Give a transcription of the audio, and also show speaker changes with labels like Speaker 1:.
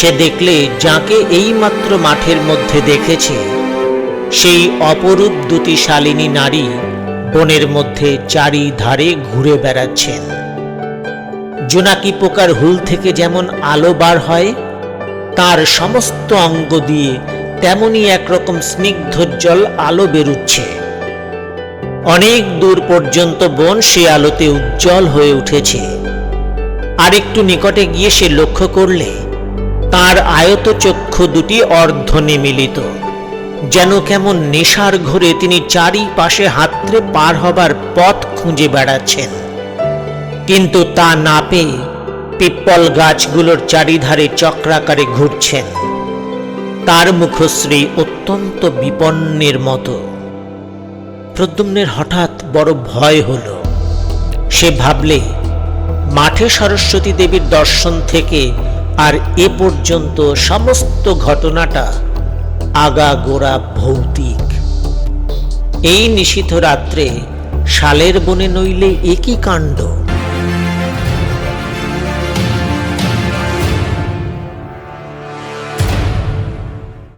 Speaker 1: সে দেখলে যাকে এইমাত্র মাঠের মধ্যে দেখেছে, সেই অপরূপ দুটি শালিনী নারী বনের মধ্যে চারিধারে ঘুরে বেড়াচ্ছেন। জোনাকি পোকার হুল থেকে যেমন আলো বার হয়, তার সমস্ত অঙ্গ দিয়ে তেমনি একরকম স্নিগ্ধোজ্জ্বল আলো বেরুচ্ছে। অনেক দূর পর্যন্ত বন সে আলোতে উজ্জ্বল হয়ে উঠেছে। আর একটু নিকটে গিয়ে সে লক্ষ্য করলে তার আয়ত চক্ষু দুটি অর্ধ নিমিলিত যেন কেমন নেশার ঘরে তিনি চারিপাশে হাতড়ে পার হবার পথ খুঁজে বেড়াচ্ছেন। কিন্তু তা না পেয়ে পিপ্পল গাছগুলোর চারিধারে চক্রাকারে ঘুরছেন। তার মুখশ্রী অত্যন্ত বিপন্নের মতো। প্রদ্যুম্নের হঠাৎ বড় ভয় হল। সে ভাবলে, মাঠে সরস্বতী দেবীর দর্শন থেকে আর এ পর্যন্ত সমস্ত ঘটনাটা আগাগোড়া ভৌতিক। এই নিষিদ্ধ রাত্রে শালের বনে নইলে একই কাণ্ড?